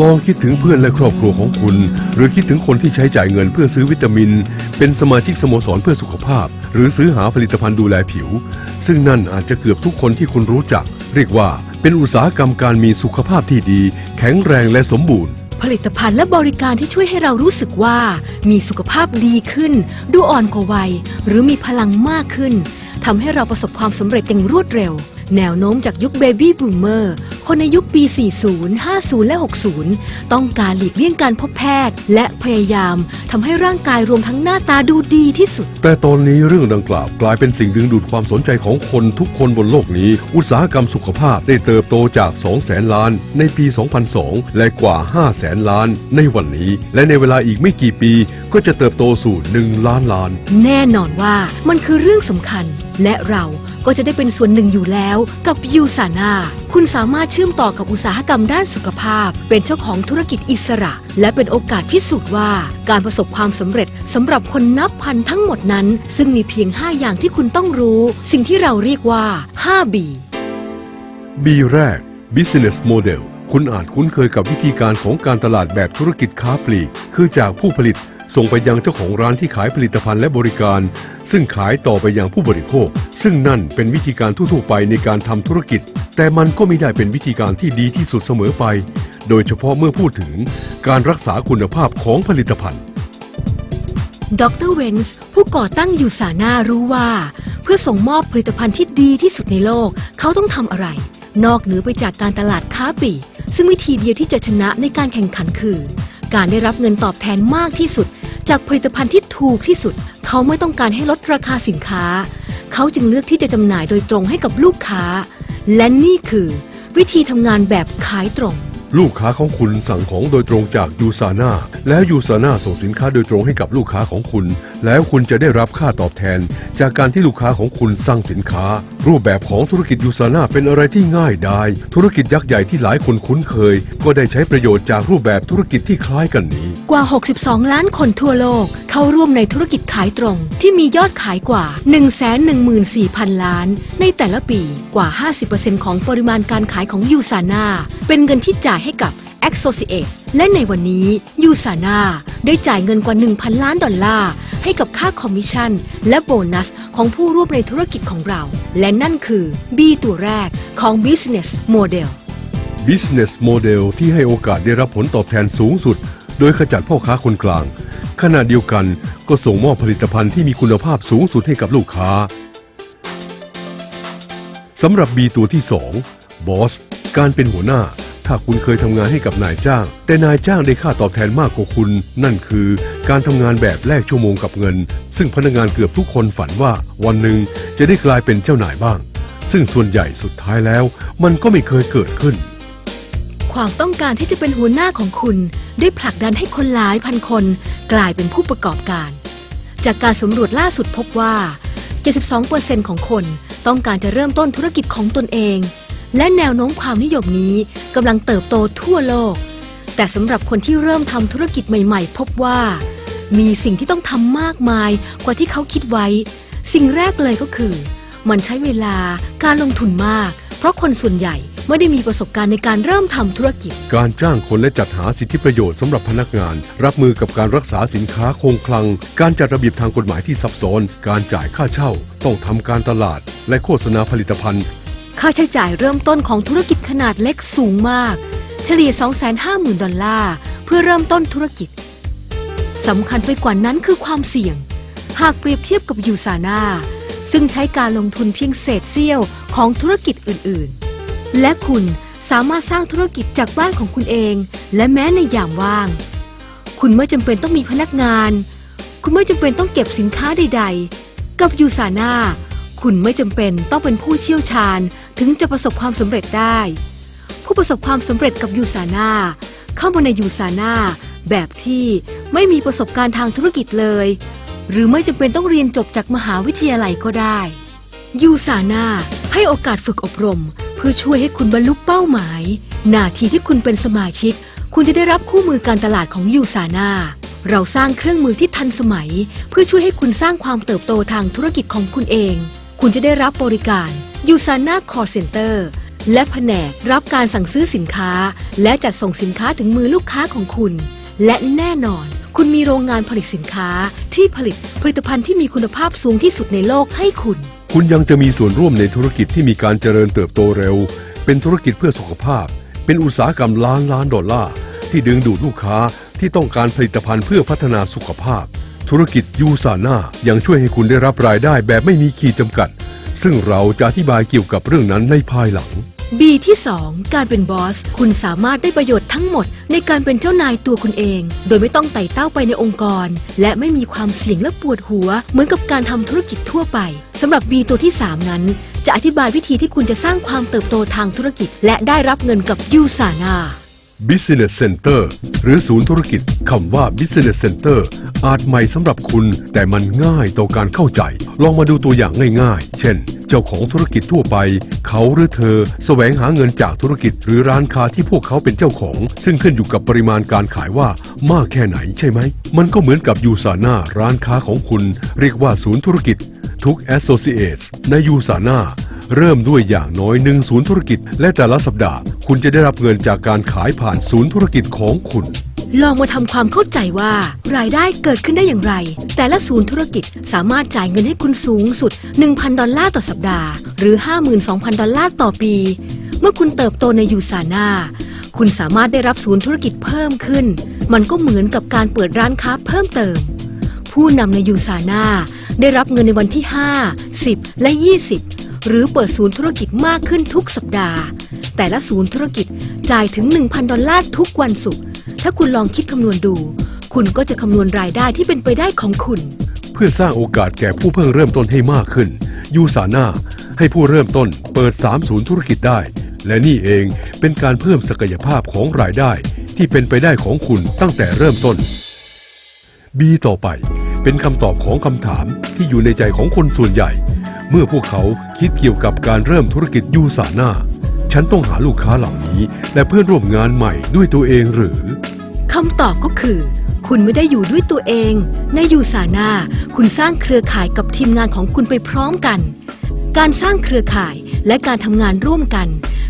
ลองคิดถึงเพื่อนและครอบครัวของคุณ หรือคิดถึงคนที่ใช้จ่ายเงินเพื่อซื้อวิตามิน เป็นสมาชิกสโมสรเพื่อสุขภาพ หรือซื้อหาผลิตภัณฑ์ดูแลผิว ซึ่งนั่นอาจจะเกือบทุกคนที่คุณรู้จัก เรียกว่าเป็นอุตสาหกรรมการมีสุขภาพที่ดี แข็งแรงและสมบูรณ์ ผลิตภัณฑ์และบริการที่ช่วยให้เรารู้สึกว่า มีสุขภาพดีขึ้น ดูอ่อนกว่าวัย หรือมีพลังมากขึ้นทำให้เราประสบความสำเร็จอย่างรวดเร็ว แนวโน้มจากยุคเบบี้บูมเมอร์ คนในยุคปี 40 50 และ 60 ต้องการหลีกเลี่ยงการพบแพทย์ และพยายามทำให้ร่างกายรวมทั้งหน้าตาดูดีที่สุด แต่ตอนนี้เรื่องดังกล่าวกลายเป็นสิ่งดึงดูดความสนใจของคนทุกคนบนโลกนี้ อุตสาหกรรมสุขภาพได้เติบโตจาก2แสนล้าน ในปี 2002 และกว่า5แสนล้าน ในวันนี้ และในเวลาอีกไม่กี่ปี ก็จะเติบโตสู่ 1 ล้านล้าน แน่นอนว่ามันคือเรื่องสำคัญและเราก็จะได้เป็นส่วนหนึ่งอยู่แล้วกับยูซานา คุณสามารถเชื่อมต่อกับอุตสาหกรรมด้านสุขภาพ เป็นเจ้าของธุรกิจอิสระ และเป็นโอกาสพิสูจน์ว่า การประสบความสำเร็จสำหรับคนนับพันทั้งหมดนั้น ซึ่งมีเพียง 5 อย่างที่คุณต้องรู้ สิ่งที่เราเรียกว่า 5B B แรก Business Model คุณอาจคุ้นเคยกับวิธีการของการตลาดแบบธุรกิจค้าปลีก คือจากผู้ผลิต ส่งไปยังเจ้าของร้านที่ขายผลิตภัณฑ์และบริการ ซึ่งขายต่อไปยังผู้บริโภค ซึ่งนั่นเป็นวิธีการทั่วๆไปในการทำธุรกิจ แต่มันก็ไม่ได้เป็นวิธีการที่ดีที่สุดเสมอไป โดยเฉพาะเมื่อพูดถึงการรักษาคุณภาพของผลิตภัณฑ์ ดรเวนส์ผู้ก่อตั้งยูซาน่ารู้ว่า เพื่อส่งมอบผลิตภัณฑ์ที่ดีที่สุดในโลก เขาต้องทำอะไร นอกเหนือไปจากการตลาดค้าปลีกซึ่งวิธีเดียวที่จะชนะในการแข่งขันคือ การได้รับเงินตอบแทนมากที่สุด จากผลิตภัณฑ์ที่ถูกที่สุด เขาไม่ต้องการให้ลดราคาสินค้า เขาจึงเลือกที่จะจำหน่ายโดยตรงให้กับลูกค้า และนี่คือ วิธีทำงานแบบขายตรง ลูกค้าของคุณสั่งของโดยตรงจากยูซาน่าแล้วยูซาน่าส่งสินค้าโดยตรงให้กับลูกค้าของคุณ แล้วคุณจะได้รับค่าตอบแทน จากการที่ลูกค้าของคุณสั่งสินค้า รูปแบบของธุรกิจยูซาน่าเป็นอะไรที่ง่ายดาย ธุรกิจยักษ์ใหญ่ที่หลายคนคุ้นเคย ก็ได้ใช้ประโยชน์จากรูปแบบธุรกิจที่คล้ายกันนี้ กว่า 62 ล้านคนทั่วโลก เข้าร่วมในธุรกิจขายตรง ที่มียอดขายกว่า 114,000 ล้าน ในแต่ละปีกว่า 50%ของปริมาณการขายของยูซาน่าเป็นเงินที่จ่ายให้กับ a x o c i a t e และในวันนี้ยูซาน่าได้จ่ายเงินกว่า 1,000 ล้านดอลลาร์ ให้กับค่าคอมมิชชั่น และโบนัสของผู้ร่วมในธุรกิจของเรา และนั่นคือ B ตัวแรกของ Business Model Business Model ที่ให้โอกาสได้รับผลตอบแทนสูงสุด โดยขจัดพ่อค้าคนกลาง ขณะเดียวกันก็ส่งมอบผลิตภัณฑ์ที่มีคุณภาพสูงสุดให้กับลูกค้าสำหรับ B ตัวที่2 Boss การเป็นหัวหน้า ถ้าคุณเคยทำงานให้กับนายจ้าง แต่นายจ้างได้ค่าตอบแทนมากกว่าคุณ นั่นคือ การทำงานแบบแลกชั่วโมงกับเงิน ซึ่งพนักงานเกือบทุกคนฝันว่าวันหนึ่งจะได้กลายเป็นเจ้านายบ้าง ซึ่งส่วนใหญ่สุดท้ายแล้ว มันก็ไม่เคยเกิดขึ้น ความต้องการที่จะเป็นหัวหน้าของคุณ ได้ผลักดันให้คนหลายพันคน กลายเป็นผู้ประกอบการ จากการสำรวจล่าสุดพบว่า 72%ของคนต้องการจะเริ่มต้นธุรกิจของตนเอง และแนวโน้มความนิยมนี้กำลังเติบโตทั่วโลก แต่สำหรับคนที่เริ่มทำธุรกิจใหม่ ๆ พบว่า มีสิ่งที่ต้องทำมากมายกว่าที่เขาคิดไว้ สิ่งแรกเลยก็คือ มันใช้เวลาการลงทุนมาก เพราะคนส่วนใหญ่ไม่ได้มีประสบการณ์ในการเริ่มทำธุรกิจ การจ้างคนและจัดหาสิทธิประโยชน์สำหรับพนักงาน รับมือกับการรักษาสินค้าคงคลัง การจัดระเบียบทางกฎหมายที่ซับซ้อน การจ่ายค่าเช่า ต้องทำการตลาด และโฆษณาผลิตภัณฑ์ ค่าใช้จ่ายเริ่มต้นของธุรกิจขนาดเล็กสูงมาก เฉลี่ย 250,000 ดอลลาร์ เพื่อเริ่มต้นธุรกิจ สำคัญไปกว่านั้นคือความเสี่ยง หากเปรียบเทียบกับยูซาน่าซึ่งใช้การลงทุนเพียงเศษเสี้ยวของธุรกิจอื่นๆ และคุณสามารถสร้างธุรกิจจากบ้านของคุณเอง และแม้ในยามว่าง คุณไม่จำเป็นต้องมีพนักงาน คุณไม่จำเป็นต้องเก็บสินค้าใด ๆ กับยูซาน่าคุณไม่จำเป็นต้องเป็นผู้เชี่ยวชาญถึงจะประสบความสำเร็จได้ ผู้ประสบความสำเร็จกับยูซาน่าเข้ามาในยูซาน่าแบบที่ ไม่มีประสบการณ์ทางธุรกิจเลย หรือไม่จำเป็นต้องเรียนจบจากมหาวิทยาลัยก็ได้ยูซาน่าให้โอกาสฝึกอบรม เพื่อช่วยให้คุณบรรลุเป้าหมาย หนาทีที่คุณเป็นสมาชิก คุณจะได้รับคู่มือการตลาดของยูซาน่าเราสร้างเครื่องมือที่ทันสมัย เพื่อช่วยให้คุณสร้างความเติบโตทางธุรกิจของคุณเอง คุณจะได้รับบริการยูซาน่าคอร์เซ็นเตอร์และแผนกรับการสั่งซื้อสินค้า และจัดส่งสินค้าถึงมือลูกค้าของคุณ และแน่นอน คุณมีโรงงานผลิตสินค้าที่ผลิตผลิตภัณฑ์ที่มีคุณภาพสูงที่สุดในโลกให้คุณ คุณยังจะมีส่วนร่วมในธุรกิจที่มีการเจริญเติบโตเร็ว เป็นธุรกิจเพื่อสุขภาพ เป็นอุตสาหกรรมล้านล้านดอลลาร์ที่ดึงดูดลูกค้าที่ต้องการผลิตภัณฑ์เพื่อพัฒนาสุขภาพ ธุรกิจยูซาน่ายังช่วยให้คุณได้รับรายได้แบบไม่มีขีดจำกัด ซึ่งเราจะอธิบายเกี่ยวกับเรื่องนั้นในภายหลัง B ที่ 2 การเป็นบอส คุณสามารถได้ประโยชน์ทั้งหมด ในการเป็นเจ้านายตัวคุณเอง โดยไม่ต้องไต่เต้าไปในองค์กร และไม่มีความเสี่ยงและปวดหัว เหมือนกับการทำธุรกิจทั่วไปสำหรับ B ตัวที่ 3 นั้น จะอธิบายวิธีที่คุณจะสร้างความเติบโตทางธุรกิจ และได้รับเงินกับยูซานา Business Center หรือศูนย์ธุรกิจคำว่า Business Center อาจใหม่สำหรับคุณ แต่มันง่ายต่อการเข้าใจ ลองมาดูตัวอย่างง่ายๆ เช่น เจ้าของธุรกิจทั่วไป เขาหรือเธอแสวงหาเงินจากธุรกิจหรือร้านค้าที่พวกเขาเป็นเจ้าของ ซึ่งขึ้นอยู่กับปริมาณการขายว่ามากแค่ไหนใช่ไหม มันก็เหมือนกับยูซาน่าร้านค้าของคุณ เรียกว่าศูนย์ธุรกิจ ทุก Associates ในยูซาน่าเริ่มด้วยอย่างน้อยหนึ่งศูนย์ธุรกิจ และแต่ละสัปดาห์ คุณจะได้รับเงินจากการขายผ่านศูนย์ธุรกิจของคุณ ลองมาทำความเข้าใจว่า รายได้เกิดขึ้นได้อย่างไร แต่ละศูนย์ธุรกิจสามารถจ่ายเงินให้คุณสูงสุด 1,000 ดอลลาร์ต่อสัปดาห์ หรือ 52,000 ดอลลาร์ต่อปี เมื่อคุณเติบโตในยูซาน่าคุณสามารถได้รับศูนย์ธุรกิจเพิ่มขึ้น มันก็เหมือนกับการเปิดร้านค้าเพิ่มเติม ผู้นำในยูซาน่าได้รับเงินในวันที่ 5 10 และ 20 หรือเปิดศูนย์ธุรกิจมากขึ้นทุกสัปดาห์ แต่ละศูนย์ธุรกิจจ่ายถึง 1,000 ดอลลาร์ทุกวันศุกร์ ถ้าคุณลองคิดคำนวณดู คุณก็จะคำนวณรายได้ที่เป็นไปได้ของคุณ เพื่อสร้างโอกาสแก่ผู้เพิ่งเริ่มต้นให้มากขึ้น ยูซาน่าให้ผู้เริ่มต้นเปิด 3 ศูนย์ธุรกิจได้ และนี่เองเป็นการเพิ่มศักยภาพของรายได้ ที่เป็นไปได้ของคุณตั้งแต่เริ่มต้น B ต่อไป เป็นคำตอบของคำถามที่อยู่ในใจของคนส่วนใหญ่ เมื่อพวกเขาคิดเกี่ยวกับการเริ่มธุรกิจยูซาน่า ฉันต้องหาลูกค้าเหล่านี้ และเพื่อนร่วมงานใหม่ด้วยตัวเองหรือ คำตอบก็คือ คุณไม่ได้อยู่ด้วยตัวเอง ในยูซาน่าคุณสร้างเครือข่ายกับทีมงานของคุณไปพร้อมกัน การสร้างเครือข่ายและการทำงานร่วมกัน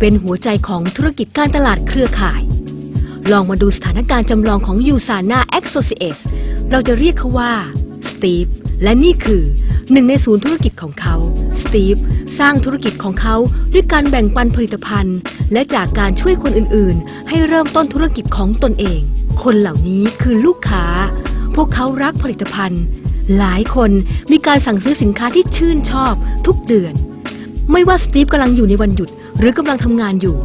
เป็นหัวใจของธุรกิจการตลาดเครือข่าย ลองมาดูสถานการณ์จำลองของยูซาน่า Associates เราจะเรียกเขาว่าสตีฟและนี่คือหนึ่งในศูนย์ธุรกิจของเขาสตีฟ สร้างธุรกิจของเขาด้วยการแบ่งปันผลิตภัณฑ์ และจากการช่วยคนอื่นๆ ให้เริ่มต้นธุรกิจของตนเอง คนเหล่านี้คือลูกค้า พวกเขารักผลิตภัณฑ์ หลายคนมีการสั่งซื้อสินค้าที่ชื่นชอบทุกเดือน ไม่ว่าสตีฟกำลังอยู่ในวันหยุดหรือกำลังทำงานอยู่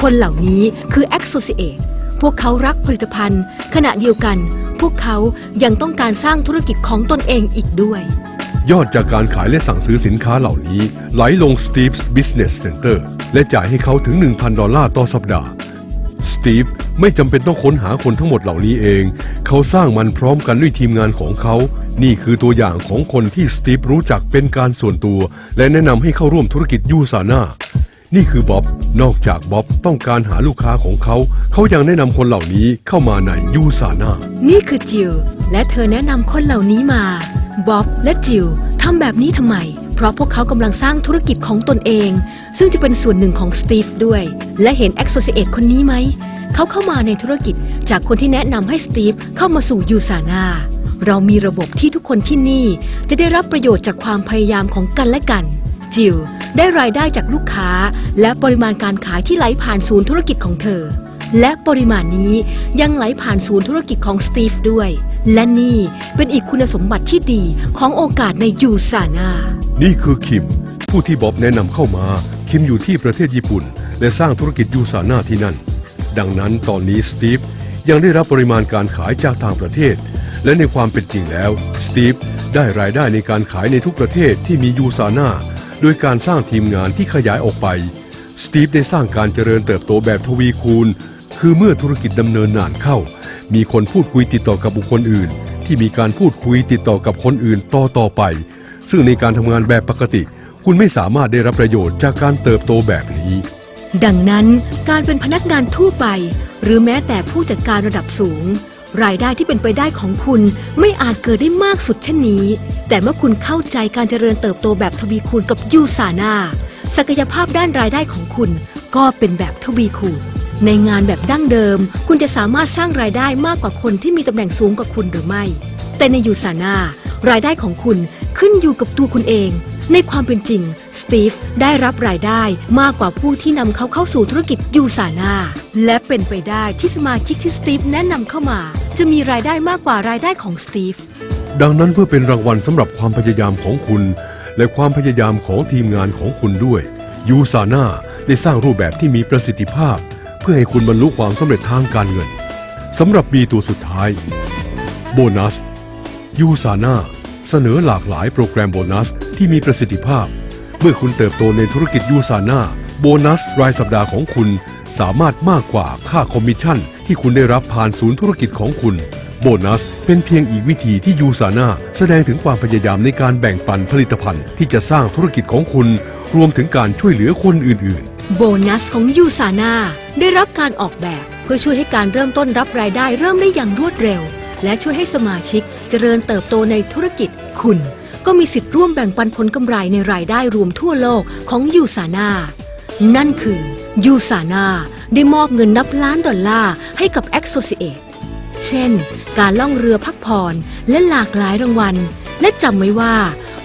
คนเหล่านี้คือ Associate พวกเขารักผลิตภัณฑ์ ขณะเดียวกัน พวกเขายังต้องการสร้างธุรกิจของตนเองอีกด้วย ยอดจากการขายและสั่งซื้อสินค้าเหล่านี้ ไหลลง Steve's Business Center และจ่ายให้เขาถึง 1,000 ดอลลาร์ต่อสัปดาห์ สตีฟไม่จำเป็นต้องค้นหาคนทั้งหมดเหล่านี้เอง เขาสร้างมันพร้อมกันด้วยทีมงานของเขา นี่คือตัวอย่างของคนที่สตีฟรู้จักเป็นการส่วนตัว และแนะนำให้เข้าร่วมธุรกิจยูซาน่า นี่คือบ๊อบ นอกจากบ๊อบต้องการหาลูกค้าของเขา เขายังแนะนำคนเหล่านี้เข้ามาในยูซาน่า นี่คือจิลและเธอแนะนำคนเหล่านี้มาบ๊อบและจิลทำแบบนี้ทำไม เพราะพวกเขากำลังสร้างธุรกิจของตนเอง ซึ่งจะเป็นส่วนหนึ่งของสตีฟด้วย และเห็น Associate คนนี้ไหม เขาเข้ามาในธุรกิจจากคนที่แนะนำให้สตีฟเข้ามาสู่ยูซาน่าเรามีระบบที่ทุกคนที่นี่ จะได้รับประโยชน์จากความพยายามของกันและกัน จิลได้รายได้จากลูกค้า และปริมาณการขายที่ไหลผ่านศูนย์ธุรกิจของเธอ และปริมาณนี้ยังไหลผ่านศูนย์ธุรกิจของสตีฟด้วย และนี่เป็นอีกคุณสมบัติที่ดีของโอกาสในยูซานานี่คือคิม ผู้ที่บ๊อบแนะนำเข้ามา คิมอยู่ที่ประเทศญี่ปุ่น และสร้างธุรกิจยูซานาที่นั่น ดังนั้นตอนนี้สตีฟยังได้รับปริมาณการขายจากต่างประเทศ และในความเป็นจริงแล้วสตีฟได้รายได้ในการขายในทุกประเทศที่มียูซาน่า โดยการสร้างทีมงานที่ขยายออกไป สตีฟได้สร้างการเจริญเติบโตแบบทวีคูณ คือเมื่อธุรกิจดำเนินนานเข้า มีคนพูดคุยติดต่อกับบุคคลอื่น ที่มีการพูดคุยติดต่อกับคนอื่นต่อต่อไป ซึ่งในการทำงานแบบปกติ คุณไม่สามารถได้รับประโยชน์จากการเติบโตแบบนี้ ดังนั้นการเป็นพนักงานทั่วไป หรือแม้แต่ผู้จัดการระดับสูง รายได้ที่เป็นไปได้ของคุณไม่อาจเกิดได้มากสุดเช่นนี้ แต่เมื่อคุณเข้าใจการเจริญเติบโตแบบทวีคูณกับยูซานาศักยภาพด้านรายได้ของคุณ ก็เป็นแบบทวีคูณ ในงานแบบดั้งเดิม คุณจะสามารถสร้างรายได้มากกว่าคนที่มีตำแหน่งสูงกว่าคุณหรือไม่ แต่ในยูซานารายได้ของคุณขึ้นอยู่กับตัวคุณเอง ในความเป็นจริง สตีฟได้รับรายได้มากกว่าผู้ที่นำเขาเข้าสู่ธุรกิจยูซานาและเป็นไปได้ที่สมาชิกที่สตีฟแนะนำเข้ามา จะมีรายได้มากกว่ารายได้ของสตีฟ ดังนั้นเพื่อเป็นรางวัลสำหรับความพยายามของคุณ และความพยายามของทีมงานของคุณด้วย ยูซาน่าได้สร้างรูปแบบที่มีประสิทธิภาพ เพื่อให้คุณบรรลุความสำเร็จทางการเงินสำหรับปีตัวสุดท้าย โบนัส ยูซาน่าเสนอหลากหลายโปรแกรมโบนัสที่มีประสิทธิภาพ เมื่อคุณเติบโตในธุรกิจยูซาน่าโบนัสรายสัปดาห์ของคุณสามารถมากกว่าค่าคอมมิชชั่น ที่คุณได้รับผ่านศูนย์ธุรกิจของคุณ โบนัสเป็นเพียงอีกวิธีที่ยูซาน่าแสดงถึงความพยายามในการแบ่งปันผลิตภัณฑ์ที่จะสร้างธุรกิจของคุณ รวมถึงการช่วยเหลือคนอื่นๆโบนัสของยูซาน่าได้รับการออกแบบ เพื่อช่วยให้การเริ่มต้นรับรายได้เริ่มได้อย่างรวดเร็ว และช่วยให้สมาชิกเจริญเติบโตในธุรกิจคุณ ก็มีสิทธิ์ร่วมแบ่งปันผลกำไรในรายได้รวมทั่วโลกของยูซาน่านั่นคือยูซาน่า ได้มอบเงินนับล้านดอลลาร์ให้กับ Associate เช่น การล่องเรือพักผ่อนและหลากหลายรางวัล และจำไว้ว่า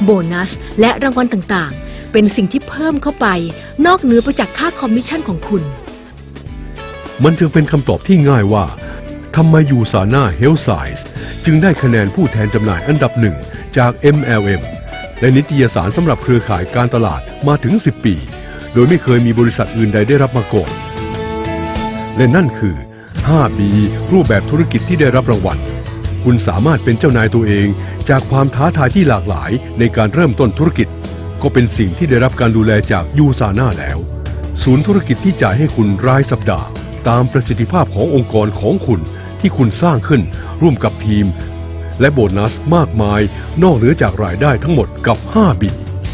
โบนัสและรางวัลต่างๆ เป็นสิ่งที่เพิ่มเข้าไป นอกเหนือไปจากค่าคอมมิชชั่นของคุณ มันจึงเป็นคำตอบที่ง่ายว่าทำไมยูซาน่าเฮลไซส์จึงได้คะแนนผู้แทนจำหน่ายอันดับหนึ่งจาก MLM และนิตยสารสำหรับเครือข่ายการตลาดมาถึง 10 ปี โดยไม่เคยมีบริษัทอื่นใดได้รับมาก่อน และนั่นคือ 5B รูปแบบธุรกิจที่ได้รับรางวัล คุณสามารถเป็นเจ้านายตัวเอง จากความท้าทายที่หลากหลายในการเริ่มต้นธุรกิจ ก็เป็นสิ่งที่ได้รับการดูแลจากยูซาน่าแล้ว ศูนย์ธุรกิจที่จ่ายให้คุณรายสัปดาห์ ตามประสิทธิภาพขององค์กรของคุณที่คุณสร้างขึ้น ร่วมกับทีม และโบนัสมากมาย นอกเหนือจากรายได้ทั้งหมดกับ 5B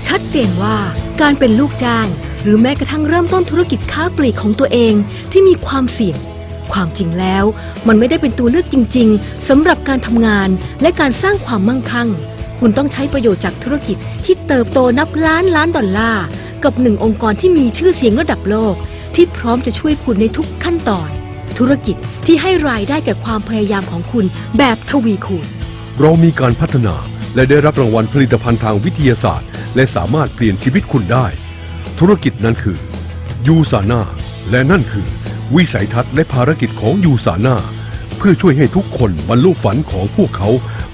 ชัดเจนว่าการเป็นลูกจ้าง หรือแม้กระทั่งเริ่มต้นธุรกิจค้าปลีกของตัวเองที่มีความเสี่ยง ความจริงแล้ว มันไม่ได้เป็นตัวเลือกจริง ๆสำหรับการทำงานและการสร้างความมั่งคั่ง คุณต้องใช้ประโยชน์จากธุรกิจที่เติบโตนับล้านล้านดอลลาร์กับหนึ่งองค์กรที่มีชื่อเสียงระดับโลก ที่พร้อมจะช่วยคุณในทุกขั้นตอน ธุรกิจที่ให้รายได้แก่ความพยายามของคุณแบบทวีคูณ เรามีการพัฒนาและได้รับรางวัลผลิตภัณฑ์ทางวิทยาศาสตร์ และสามารถเปลี่ยนชีวิตคุณได้ ธุรกิจนั้นคือยูซาน่าและนั่นคือ วิสัยทัศน์และภารกิจของยูซาน่าเพื่อช่วยให้ทุกคนบรรลุฝันของพวกเขา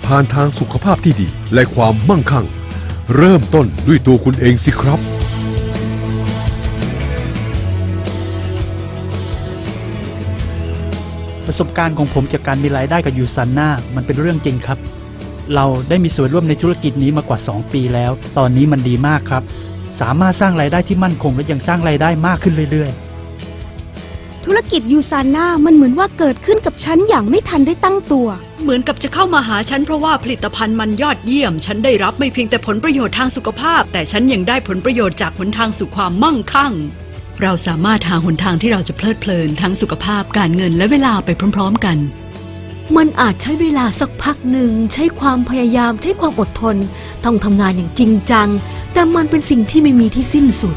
ผ่านทางสุขภาพที่ดี และความมั่งคั่ง เริ่มต้นด้วยตัวคุณเองสิครับ ประสบการณ์ของผมจากการมีรายได้กับยูซันนามันเป็นเรื่องจริงครับ เราได้มีส่วนร่วมในธุรกิจนี้มากว่า 2 ปีแล้ว ตอนนี้มันดีมากครับ สามารถสร้างรายได้ที่มั่นคงและยังสร้างรายได้มากขึ้นเรื่อยๆธุรกิจยูซาน่ามันเหมือนว่าเกิดขึ้นกับฉันอย่างไม่ทันได้ตั้งตัว เหมือนกับจะเข้ามาหาฉันเพราะว่าผลิตภัณฑ์มันยอดเยี่ยม ฉันได้รับไม่เพียงแต่ผลประโยชน์ทางสุขภาพ แต่ฉันยังได้ผลประโยชน์จากหนทางสู่ความมั่งคั่ง เราสามารถหาหนทางที่เราจะเพลิดเพลินทั้งสุขภาพการเงินและเวลาไปพร้อม ๆ กัน มันอาจใช้เวลาสักพักหนึ่ง ใช้ความพยายามใช้ความอดทน ต้องทำงานอย่างจริงจัง แต่มันเป็นสิ่งที่ไม่มีที่สิ้นสุด